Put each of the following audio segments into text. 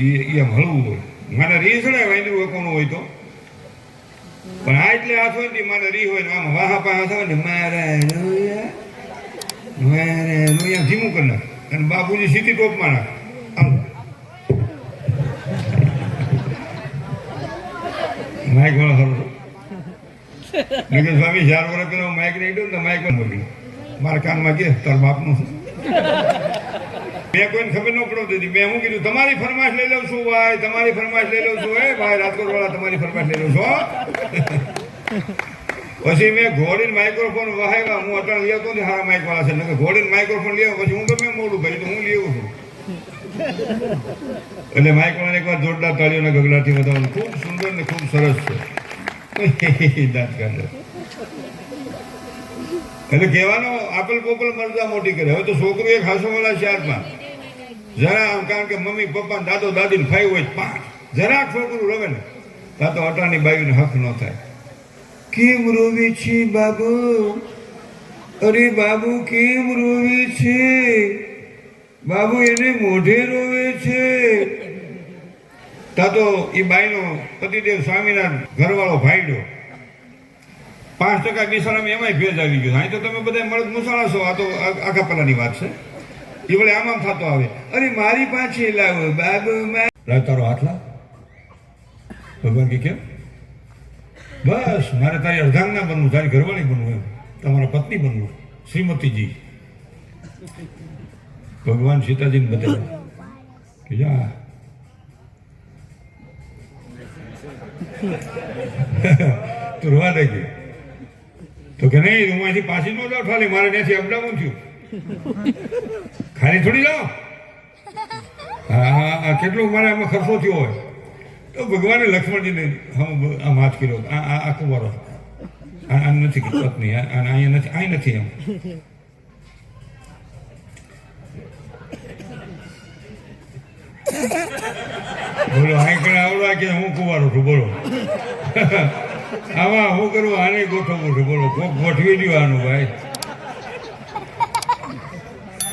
એ ભણવું હોય. મને રીસડે વાંદરું કોનું હોય તો. પણ આ એટલે હાથ હોય ને મને રી હોય ને આમ વાહા પા થાય ને મારે રોયા મારે રોયા ધીમું કરી નાખે. અને બાપુજી સીધી ટોપમાં નાખે આમ માઇક વાળો ખરો નગર સ્વામી, ચાર વર્ષ પેલો માઇક નહીં દઉં ને માઇક મોકલી મારા કાનમાં કે, તાર બાપનું મેં કોઈને ખબર ન પડવા દીધી મેં હું કીધું, તમારી ફરમાશ લઈ લઉં છું, ભાઈ, તમારી ફરમાશ લઈ લઉં છું, હે, ભાઈ રાજકોટ વાળા તમારી ફરમાશ લઈ લઉં છું પછી મેં ઘોડીને માઇક્રોફોન વહાવ્યા, હું અત્યારે લેતો ને હારા માઇક વાળા છે? નકર ઘોડીને માઇક્રોફોન લેવા પછી હું ગમે મોડું કરી તો હું લેવું છું. એટલે માઇક વાળાને એકવાર જોરદાર તાળીઓના ગગડાથી બતાવવાનું ખૂબ સુંદર ને ખૂબ સરસ છે. એટલે કહેવાનો આપેલ પોપલ મરજા મોટી કરે. હવે તો છોકરો એક હાસો વાળા ચારમાં જરા કારણ કે મમ્મી, પપ્પા દાદો દાદી ને ફાઈ હોય પાંચ જરાક છોકરું રવે ને તા તો અટાની બાયુને હક ન થાય. કેમ રોવી છે બાબુ? અરે બાબુ, કેમ રોવે છે? બાબુ એને મોઢે રોવે છે. તા તો એ બાઈનો પતિદેવ સ્વામીના ઘરવાળો ભાઈડો. પાંચ ટકા બિસાડામાં એમાંય ભેજ આવી ગયો. અહીં તો તમે બધા મળદ મુસાળા છો. આ તો આખા પેલાની વાત છે. વળે આમ આમ થતો આવે. અરે મારી પાછી લાવો, બાબુ લાવ તારો હાથ લા ભગવાન કે કેમ? બસ, મારે તારી અર્ધાંગના બનવું, તારી ઘરવાળી બનવું એમ. તમારા પત્ની બનવું, શ્રીમતીજી. ભગવાન સીતાજીને બતાવ્યા કે જા. તું રવા કે. તો કે નહીં, હું અહીંથી પાછી ન જાઉં ખાલી મારે ત્યાંથી અપડાઉન થયું. ખાલી થોડી જાઓ. હા કેટલો મારે આમાં ખર્ચો થયો હોય. તો ભગવાને લક્ષ્મણજીને હું આમ હાથ કર્યો. આ આ કુંવારો. આ નથી પત્ની અહીંયા નથી અહીં નથી એમ. બોલો કણે આવડવા કે હું કુંવારો છું? બોલો. આમાં હું કરું? આને ગોઠવું છું? બોલો કોક ગોઠવી દો આનું ભાઈ.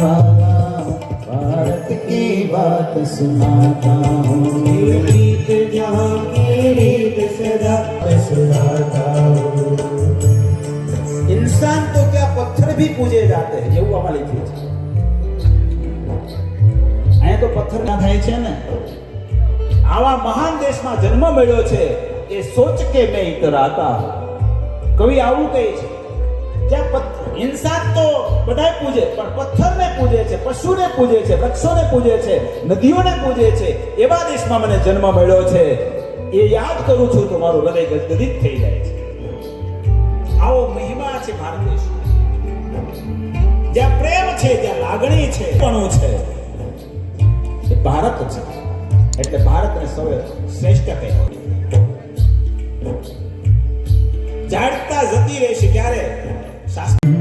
वाला हूँ भारत की बात सुनाता हूँ ये गीत जहाँ की रीत सदा मैं सुनाता हूँ इंसान तो क्या पत्थर भी पूजे जाते हैं એવું આમાં લખ્યું છે અહીંયા તો પથ્થર ના થાય છે ને આવા મહાન દેશમાં જન્મ મળ્યો છે એ સોચ કે મેં ઇતરાતા હું. કવિ આવું કહે છે જ્યાં પથ્થર ઇન્સાન તો બધાય પૂજે, પણ પથ્થરને પૂજે છે, પશુને પૂજે છે, વૃક્ષોને પૂજે છે, નદીઓને પૂજે છે, એવા દેશમાં મને જન્મ મળ્યો છે. એ યાદ કરું છું તો મારું હૃદય ગદગદિત થઈ જાય છે. આવો મહિમા છે ભારત દેશ. જ્યાં પ્રેમ છે જ્યાં લાગણી છે, પણ છે. એ ભારત છે. એટલે ભારતને સૌએ શ્રેષ્ઠ કહેવાય જાણતા જતી રહેશે ક્યારે? શાસ્ત્ર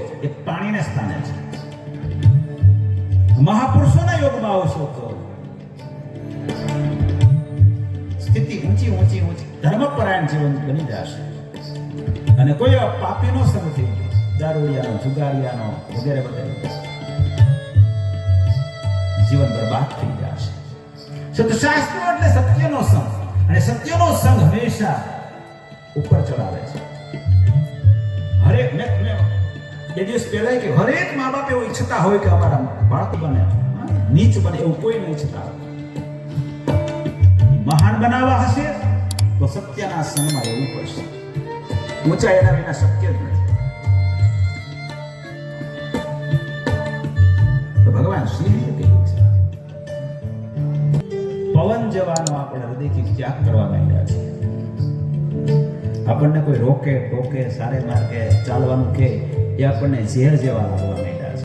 એ પાણીને સ્થાને છે. મહાપુરુષોના યોગમાં આવશો તો. સ્થિતિ ઊંચી ઊંચી ઊંચી. ધર્મપરાયણ જીવન બની જશે. અને કોઈ પાપીનો સંગ થઈ ગયો દારૂડિયાનો, જુગારિયાનો વગેરે વગેરે. જીવન બરબાદ થઈ જશે. સત્શાસ્ત્રો એટલે સત્યનો સંગ. અને સત્યનો સંગ હંમેશા ઉપર ચડાવે છે. હરેક મેં મેં બે દિવસ પહેલાં કે હરેક મા બાપ એવું ઈચ્છતા હોય કે અમારા બાળક બને. નીચ બને એવું કોઈ નહીં ઈચ્છતા મહાન બનાવવા હશે તો સત્યના સન્માન એવું પડશે ઊંચા એના વિના શક્ય જ નથી. ભગવાન શ્રી કહ્યું છે. પવન જવાનો આપણે હૃદયથી ત્યાગ કરવા માંડ્યા છે. આપણને કોઈ રોકે, ટોકે, સારે માર્ગે ચાલવાનું કે એ આપણને ઝેર જેવા લાગવા